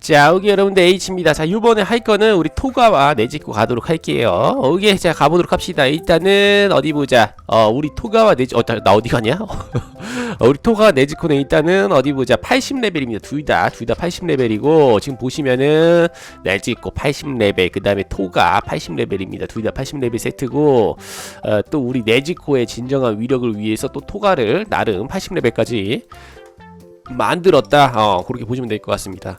자, 여기 여러분들 H입니다. 자, 요번에 할 거는 우리 토가와 내짓고 가도록 할게요. 여기 자, 가보도록 합시다. 일단은 어디 보자. 어, 우리 토가와 내짓, 어, 나, 나 어디 가냐? 어, 우리 토가 내짓코는 일단은 어디 보자. 80레벨입니다. 둘 다, 둘 다 80레벨이고, 지금 보시면은 내짓코 80레벨, 그 다음에 토가 80레벨입니다. 둘 다 80레벨 세트고, 어, 또 우리 내짓코의 진정한 위력을 위해서 또 토가를 나름 80레벨까지 만들었다. 어, 그렇게 보시면 될 것 같습니다.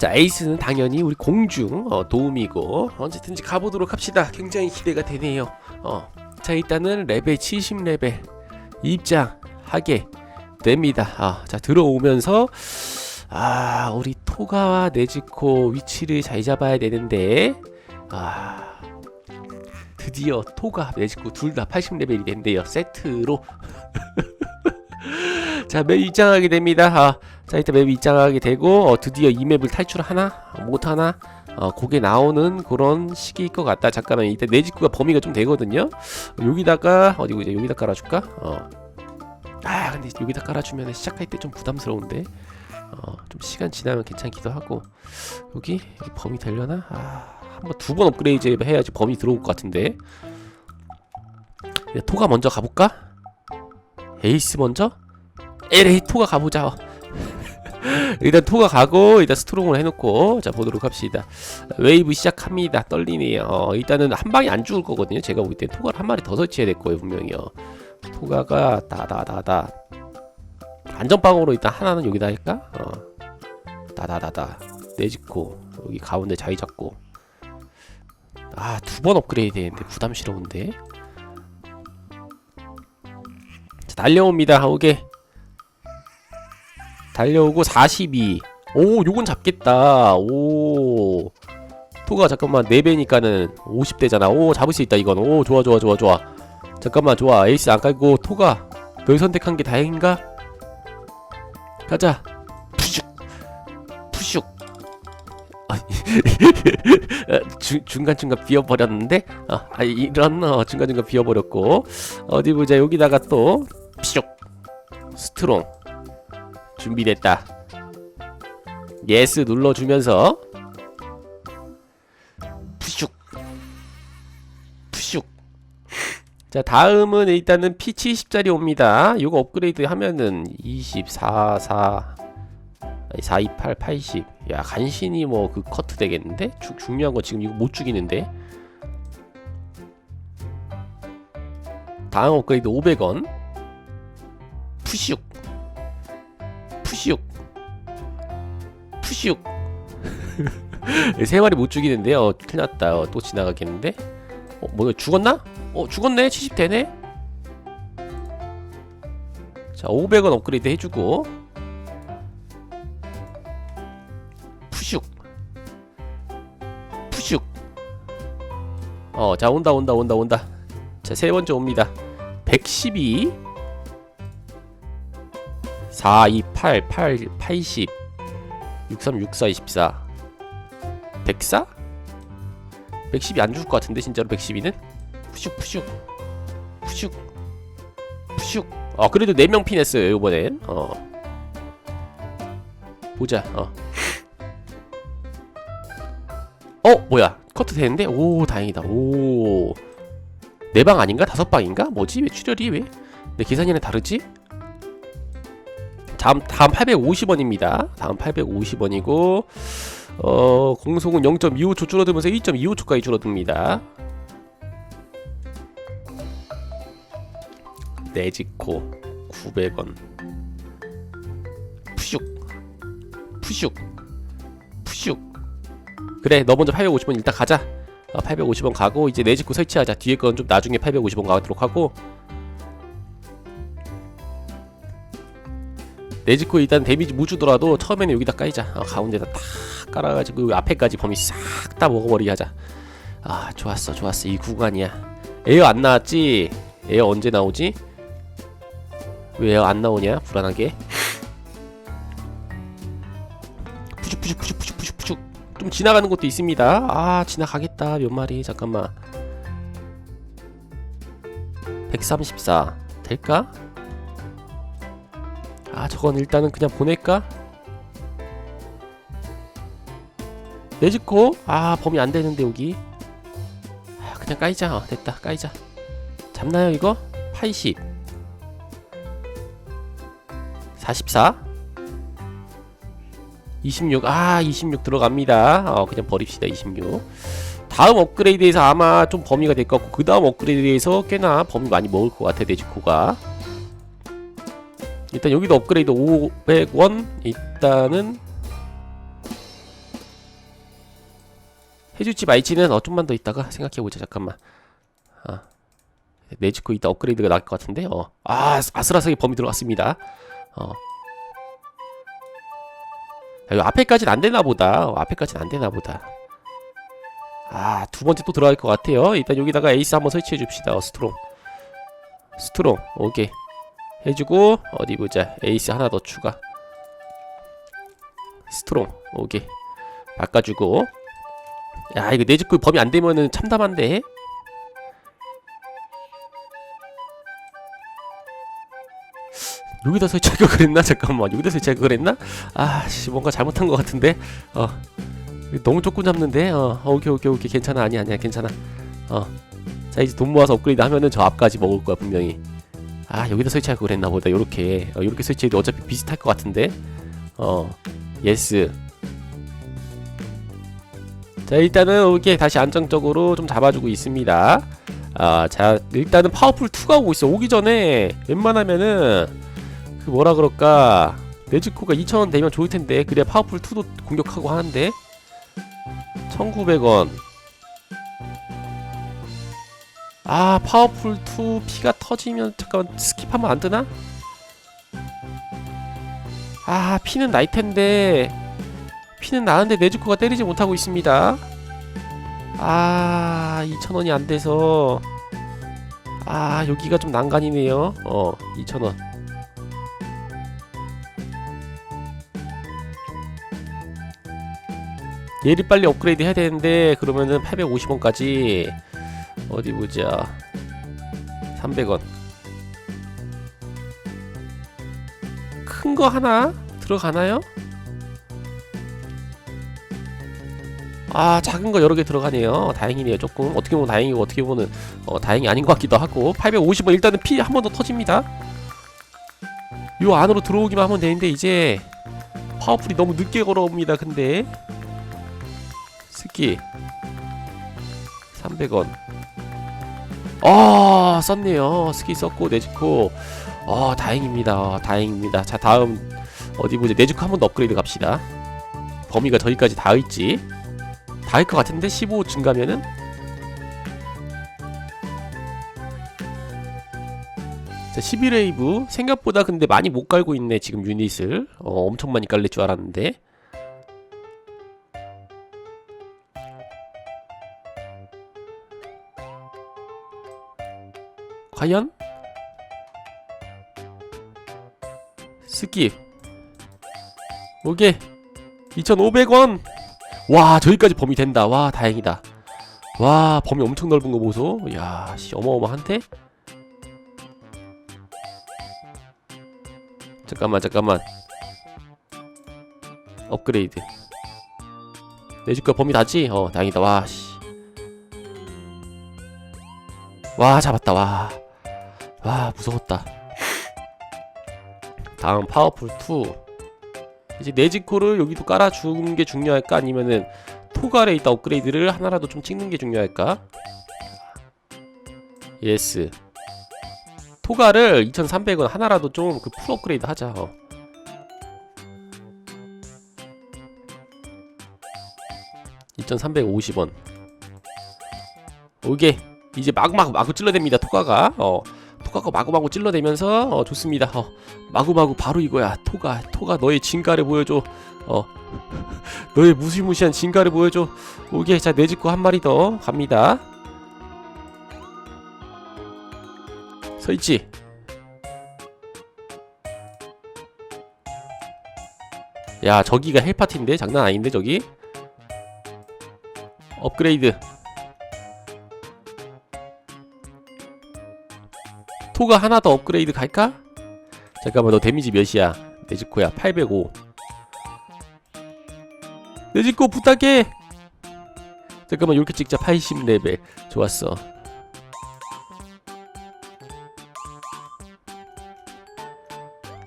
자 에이스는 당연히 우리 공중 어, 도움이고 언제든지 가보도록 합시다 굉장히 기대가 되네요 어. 자 일단은 레벨 70레벨 입장하게 됩니다 아, 자 들어오면서 아 우리 토가와 네즈코 위치를 잘 잡아야 되는데 아 드디어 토가 네즈코 둘 다 80레벨이 된대요 세트로 자, 맵 입장하게 됩니다. 아, 자, 일단 맵 입장하게 되고 어, 드디어 이 맵을 탈출하나 못하나 어, 그게 나오는 그런 시기일 것 같다. 잠깐만, 이때 내 직구가 범위가 좀 되거든요. 여기다가 어디 보자, 여기다 깔아줄까? 어. 아, 근데 여기다 깔아주면 시작할 때 좀 부담스러운데. 어, 좀 시간 지나면 괜찮기도 하고 여기, 여기 범위 되려나? 아, 한번 두 번 업그레이드 해야지 범위 들어올 것 같은데. 야, 토가 먼저 가볼까? 에이스 먼저? 에레이 토가 가보자. 일단 토가 가고 일단 스트롱을 해놓고 자 보도록 합시다. 웨이브 시작합니다. 떨리네요. 어, 일단은 한 방에 안 죽을 거거든요. 제가 볼때 토가를 한 마리 더 설치해야 될 거예요 분명히요. 토가가 다다다다 안전빵으로 일단 하나는 여기다 할까? 어. 다다다다 내짓고 여기 가운데 자리 잡고 아 두 번 업그레이드 되는데 부담스러운데 자, 달려옵니다 오케이 달려오고 42. 오, 요건 잡겠다. 오. 토가 잠깐만 4배니까는 50대잖아. 오, 잡을 수 있다 이건. 오, 좋아 좋아 좋아 좋아. 잠깐만 좋아. 에이스 안 깔고 토가 널 선택한 게 다행인가? 가자. 푸슉. 푸슉. 아, 중, 중간중간 비어버렸는데? 아, 아 이런 어, 중간중간 비어버렸고 어디 보자 여기다가 또 푸슉 스트롱 준비됐다. 예스 눌러주면서 푸슉 푸슉 자 다음은 일단은 P70짜리 옵니다. 이거 업그레이드 하면은 24, 4, 428, 80. 야 간신히 뭐 그 커트 되겠는데? 주, 중요한 건 지금 이거 못 죽이는데. 다음 업그레이드 500원. 푸슉 푸슉 푸슉 세 마리 못 죽이는데요. 어, 큰일 났다. 어, 또 지나가겠는데? 어 뭐야 죽었나? 어 죽었네? 70 되네? 자 500원 업그레이드 해주고. 푸슉 푸슉 어자 온다 온다 온다 온다. 자 세 번째 옵니다. 112 4, 2, 8, 8, 80 63, 64, 24 104? 110이 안 죽을 것 같은데 진짜로 112는? 푸슉 푸슉 푸슉 푸슉 어 그래도 4명 피냈어요 이번엔 어 보자 어 어, 뭐야 커트 되는데? 오 다행이다 오 네 방 아닌가? 다섯 방인가? 뭐지? 왜 출혈이 왜? 내 계산이랑 다르지? 다음 다음 850원입니다. 다음 850원이고 어 공속은 0.25초 줄어들면서 1.25초까지 줄어듭니다. 네지코 900원. 푸슉. 푸슉. 푸슉. 그래 너 먼저 850원 일단 가자. 어, 850원 가고 이제 네지코 설치하자. 뒤에 건 좀 나중에 850원 가도록 하고 네지코 일단 데미지 못 주더라도 처음에는 여기다 까이자. 어, 가운데다 딱 깔아가지고 앞에까지 범위 싹 다 먹어버리게 하자. 아 좋았어 좋았어. 이 구간이야. 에어 안 나왔지? 에어 언제 나오지? 왜 에어 안 나오냐? 불안하게. 푸죽 푸죽 푸죽 푸죽 푸죽 푸죽. 좀 지나가는 것도 있습니다. 아 지나가겠다 몇 마리. 잠깐만. 134 될까? 아 저건 일단은 그냥 보낼까? 레즈코? 아 범위 안되는데 여기. 아, 그냥 까이자. 어, 됐다. 까이자. 잡나요 이거? 80 44 26 아 26 들어갑니다. 어 그냥 버립시다 26 다음 업그레이드에서 아마 좀 범위가 될 것 같고 그 다음 업그레이드에서 꽤나 범위 많이 먹을 것 같아 레즈코가. 일단 여기도 업그레이드 500원. 일단은 해줄지 말지는 어 좀만 더 있다가 생각해보자. 잠깐만. 아 네즈코 이따 업그레이드가 나을 것 같은데? 어 아 아슬아슬하게 범위 들어갔습니다. 어. 야, 이거 앞에까지는 안 되나 보다. 어, 앞에까지는 안 되나 보다. 아 두 번째 또 들어갈 것 같아요. 일단 여기다가 에이스 한번 설치해 줍시다. 어, 스트롱. 스트롱. 오케이 해주고 어디 보자. 에이스 하나 더 추가. 스트롱. 오케이. 바꿔주고. 야 이거 내집구 범위 안 되면은 참담한데? 여기다 설치하고 그랬나? 잠깐만. 여기다 설치하고 그랬나? 아씨 뭔가 잘못한 것 같은데? 어. 너무 조금 잡는데? 어. 어, 오케이 오케이 오케이. 괜찮아. 아니야 아니야. 괜찮아. 어자 이제 돈 모아서 업그레이드 하면은 저 앞까지 먹을 거야 분명히 아 여기다 설치하고 그랬나 보다. 요렇게. 어, 요렇게 설치해도 어차피 비슷할 것 같은데. 어 예스 자 일단은 이렇게 다시 안정적으로 좀 잡아주고 있습니다. 아자 일단은 파워풀 2가 오고 있어. 오기 전에 웬만하면은 그 뭐라 그럴까? 네즈코가 2,000원 되면 좋을 텐데. 그래야 파워풀 2도 공격하고 하는데. 1,900원 아 파워풀 2 피가 터지면 잠깐만 스킵하면 안 되나? 아 피는 날 텐데 피는 나는데 네즈코가 때리지 못하고 있습니다. 아 2,000원이 안 돼서 아 여기가 좀 난간이네요. 어 2,000원. 얘를 빨리 업그레이드 해야 되는데 그러면은 850원까지 어디 보자. 300원. 큰 거 하나 들어가나요? 아 작은 거 여러 개 들어가네요. 다행이네요 조금. 어떻게 보면 다행이고 어떻게 보면 어, 다행이 아닌 것 같기도 하고. 850원 일단은 피 한 번 더 터집니다. 요 안으로 들어오기만 하면 되는데 이제 파워풀이 너무 늦게 걸어옵니다 근데. 스키. 300원 아 썼네요. 스키 썼고 네즈코. 아 다행입니다. 다행입니다. 자 다음. 어디 보자. 네즈코 한 번 더 업그레이드 갑시다. 범위가 저기까지 닿을지? 닿을 것 같은데? 15 증가면은? 자 11웨이브. 생각보다 근데 많이 못 깔고 있네 지금 유닛을. 어, 엄청 많이 깔릴 줄 알았는데 과연? 스킵 오케이. 2,500원. 와 저기까지 범위 된다. 와 다행이다. 와 범위 엄청 넓은 거 보소. 야 씨 어마어마한데? 잠깐만 잠깐만. 업그레이드. 내줄까 범위 다지? 어 다행이다. 와씨. 와 잡았다. 와 와 무서웠다. 다음 파워풀 2 이제 네지코를 여기도 깔아주는 게 중요할까? 아니면은 토갈에 있다 업그레이드를 하나라도 좀 찍는 게 중요할까? 예스. 토갈을 2300원 하나라도 좀 그 풀 업그레이드 하자 어. (2350원) 오케이. 이제 마구마구 마구 찔러댑니다 토가가. 어 토가가 마구마구 찔러대면서 어 좋습니다. 어 마구마구 바로 이거야. 토가 토가 너의 진가를 보여줘. 어 너의 무시무시한 진가를 보여줘. 오케이 자 내집고 한 마리 더 갑니다. 서 있지? 야 저기가 헬파티인데? 장난 아닌데 저기? 업그레이드 토가 하나 더 업그레이드 갈까? 잠깐만 너 데미지 몇이야? 네즈코야 805 네즈코 부탁해! 잠깐만 이렇게 찍자. 80레벨 좋았어.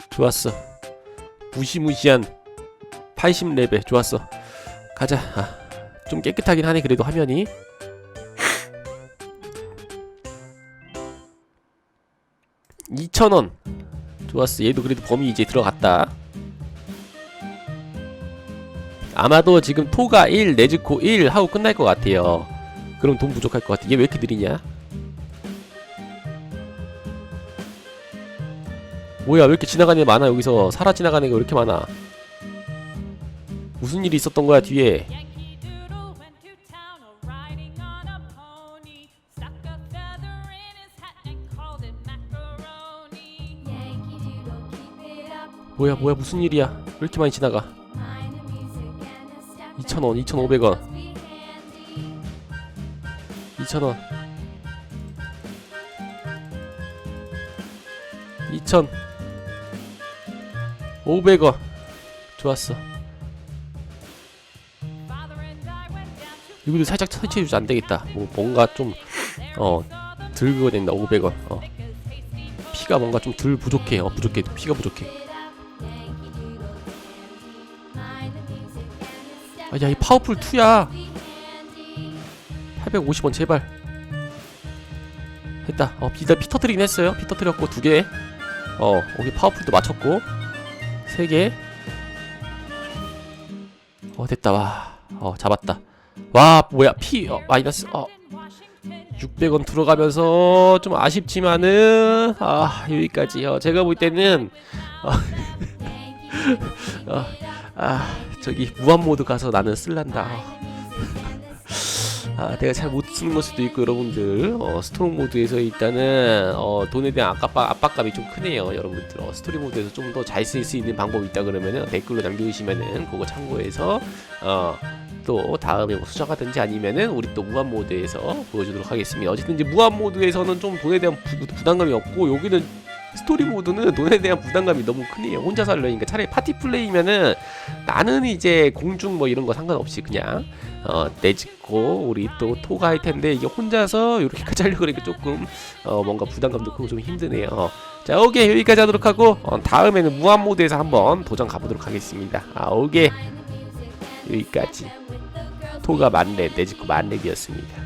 좋았어. 무시무시한 80레벨 좋았어. 가자. 아, 좀 깨끗하긴 하네 그래도 화면이 이천원. 좋았어. 얘도 그래도 범위 이제 들어갔다. 아마도 지금 토가 1 네즈코 1 하고 끝날 것 같아요. 그럼 돈 부족할 것 같아. 얘 왜 이렇게 느리냐? 뭐야 왜 이렇게 지나가는 애 많아? 여기서 살아 지나가는 애가 왜 이렇게 많아? 무슨 일이 있었던 거야 뒤에 뭐야 뭐야 무슨 일이야? 왜 이렇게 많이 지나가? Mind the music and the step. 2,000원. 2,500원. Must be handy. 2,000원. 2,000 500원 좋았어. 이거도 살짝 설치해주지 안되겠다. 뭐 뭔가 좀 어, 덜 그거 된다. 500원. 어. 피가 뭔가 좀 덜 부족해. 어 부족해. 피가 부족해 야 이 파워풀 2야. Be handy. 850원 제발. 됐다. 어 일단 피 터트리긴 했어요. 피 터트렸고 두개어 여기 파워풀도 맞췄고. 세개어 됐다. 와어 잡았다. 와 뭐야. 피 어, 마이너스 어. In Washington, 600원 들어가면서 좀 아쉽지만은 아 여기까지 어 제가 볼 때는 Doodle, 어, 아 저기 무한 모드 가서 나는 쓸란다. 아 내가 잘 못 쓰는 걸 수도 있고 여러분들. 어 스토리 모드에서 일단은 어 돈에 대한 압박, 압박감이 좀 크네요 여러분들. 어, 스토리 모드에서 좀 더 잘 쓸 수 있는 방법이 있다 그러면은 댓글로 남겨주시면은 그거 참고해서 어 또 다음에 뭐 수정하든지 아니면은 우리 또 무한 모드에서 보여주도록 하겠습니다. 어쨌든 이제 무한 모드에서는 좀 돈에 대한 부, 부담감이 없고 여기는 스토리 모드는 돈에 대한 부담감이 너무 크네요. 혼자 살려니까 차라리 파티 플레이면은 나는 이제 공중 뭐 이런 거 상관없이 그냥 어 내 짓고 우리 또 토가 할 텐데 이게 혼자서 이렇게까지 하려고 그러니까 조금 어 뭔가 부담감도 크고 좀 힘드네요. 자 오케이 여기까지 하도록 하고 어, 다음에는 무한 모드에서 한번 도전 가보도록 하겠습니다. 아 오케이 여기까지 토가 만렙 내 짓고 만렙이었습니다.